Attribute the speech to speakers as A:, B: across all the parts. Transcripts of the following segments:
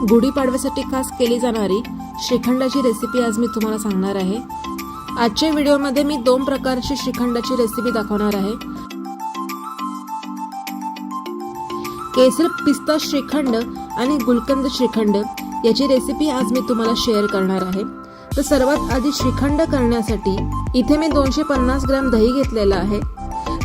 A: गुढीपाडव्यासाठी खास केली जाणारी श्रीखंडाची रेसिपी आज मी तुम्हाला सांगणार आहे. आजच्या व्हिडिओमध्ये मी दोन प्रकारची श्रीखंडाची रेसिपी दाखवणार आहे. केसर पिस्ता श्रीखंड आणि गुलकंद श्रीखंड याची रेसिपी आज मी तुम्हाला शेअर करणार आहे. तर सर्वात आधी श्रीखंड करण्यासाठी इथे मी दोनशे पन्नास ग्रॅम दही घेतलेलं आहे.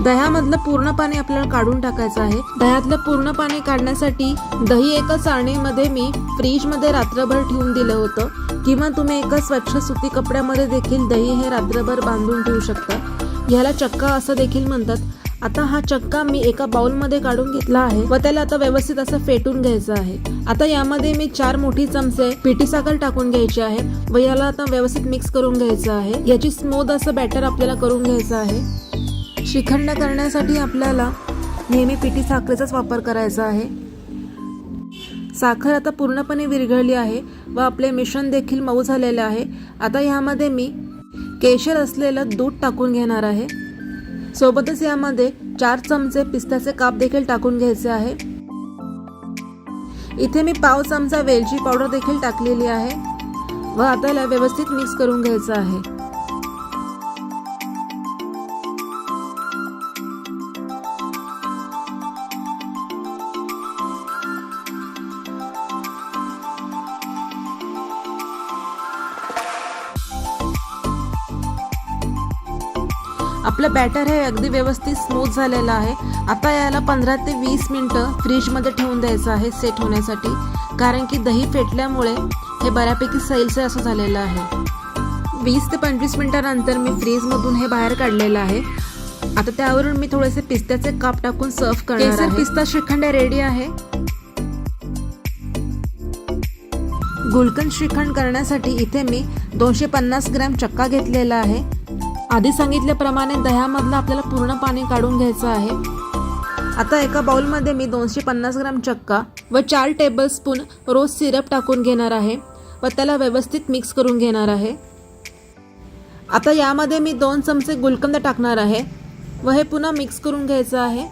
A: दह्यामधलं पूर्ण पाणी आपल्याला काढून टाकायचं आहे. दह्यातलं पूर्ण पाणी काढण्यासाठी दही एका चाळणीमध्ये मी फ्रीजमध्ये रात्रभर ठेवून दिलं होतं. किंवा तुम्ही एका स्वच्छ सुती कपड्यामध्ये देखील दही हे रात्रभर बांधून ठेवू शकता. ह्याला चक्का असं देखील म्हणतात. आता हा चक्का मी एका बाउलमध्ये काढून घेतला आहे व त्याला आता व्यवस्थित असं फेटून घ्यायचं आहे. आता यामध्ये मी चार मोठी चमचे पिठी साखर टाकून घ्यायची आहे व याला आता व्यवस्थित मिक्स करून घ्यायचं आहे. याची स्मूथ असं बॅटर आपल्याला करून घ्यायचं आहे. श्रीखंड करण्यासाठी आपल्याला नेहमी पिठी साखरेचाच वापर करायचा आहे. साखर आता पूर्णपणे विरघळली आहे व आपले मिश्रण देखील मऊ झालेले आहे. आता यामध्ये मी केशर असलेलं दूध टाकून घेणार आहे. सोबतच यामध्ये चार चमचे पिस्त्याचे काप देखील टाकून घ्यायचे आहे. इथे मी पाव चमचा वेलची पावडर देखील टाकलेली आहे व आता याला व्यवस्थित मिक्स करून घ्यायचं आहे. आपलं बॅटर हे अगदी व्यवस्थित स्मूथ झालेलं आहे. आता याला पंधरा ते वीस मिनटं फ्रीजमध्ये ठेवून द्यायचं आहे सेट होण्यासाठी. कारण की दही फेटल्यामुळे हे बऱ्यापैकी सैलसर असं झालेलं आहे. वीस ते पंचवीस मिनिटानंतर मी फ्रीजमधून हे बाहेर काढलेलं आहे. आता त्यावरून मी थोडेसे पिस्त्याचे काप टाकून सर्व करणार आहे. पिस्ता श्रीखंड रेडी आहे. गुलकंद श्रीखंड करण्यासाठी इथे मी दोनशे पन्नास ग्रॅम चक्का घेतलेला आहे. आधी सांगितल्याप्रमाणे दह्यामधलं आपल्याला पूर्ण पाणी काढून घ्यायचं आहे. आता एका बाउलमध्ये मी दोनशे पन्नास ग्राम चक्का व चार टेबलस्पून रोज सिरप टाकून घेणार आहे व त्याला व्यवस्थित मिक्स करून घेणार आहे. आता यामध्ये मी दोन चमचे गुलकंद टाकणार आहे व हे पुन्हा मिक्स करून घ्यायचं आहे.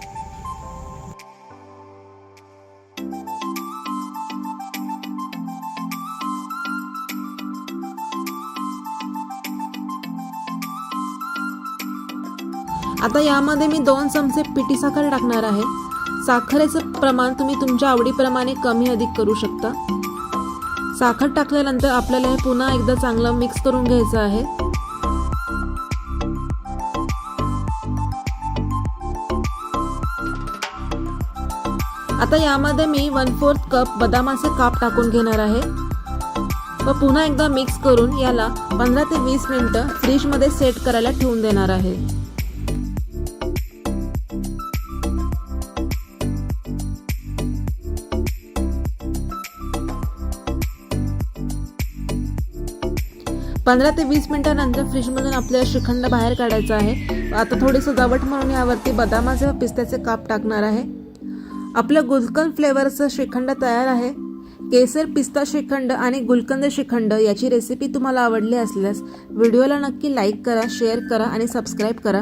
A: आता यामध्ये मी दोन चमचे पिठी साखर टाकणार आहे. साखरेचं प्रमाण तुम्ही तुमच्या आवडीप्रमाणे कमी अधिक करू शकता. साखर टाकल्यानंतर आपल्याला हे पुन्हा एकदा चांगलं मिक्स करून घ्यायचं आहे. आता यामध्ये मी वन फोर्थ कप बदामाचे काप टाकून घेणार आहे. व पुन्हा एकदा मिक्स करून याला पंधरा ते वीस मिनटं फ्रीजमध्ये सेट करायला ठेवून देणार आहे. पंधरा ते वीस मिनिटानंतर फ्रीजमधून आपल्याला श्रीखंड बाहेर काढायचा आहे. आता थोडी सजावट म्हणून यावरती बदामाचे व पिस्त्याचे काप टाकणार आहे. आपलं गुलकंद फ्लेवरचं श्रीखंड तयार आहे. केसर पिस्ता श्रीखंड आणि गुलकंद श्रीखंड याची रेसिपी तुम्हाला आवडली असल्यास व्हिडिओला नक्की लाईक करा शेअर करा आणि सबस्क्राईब करा.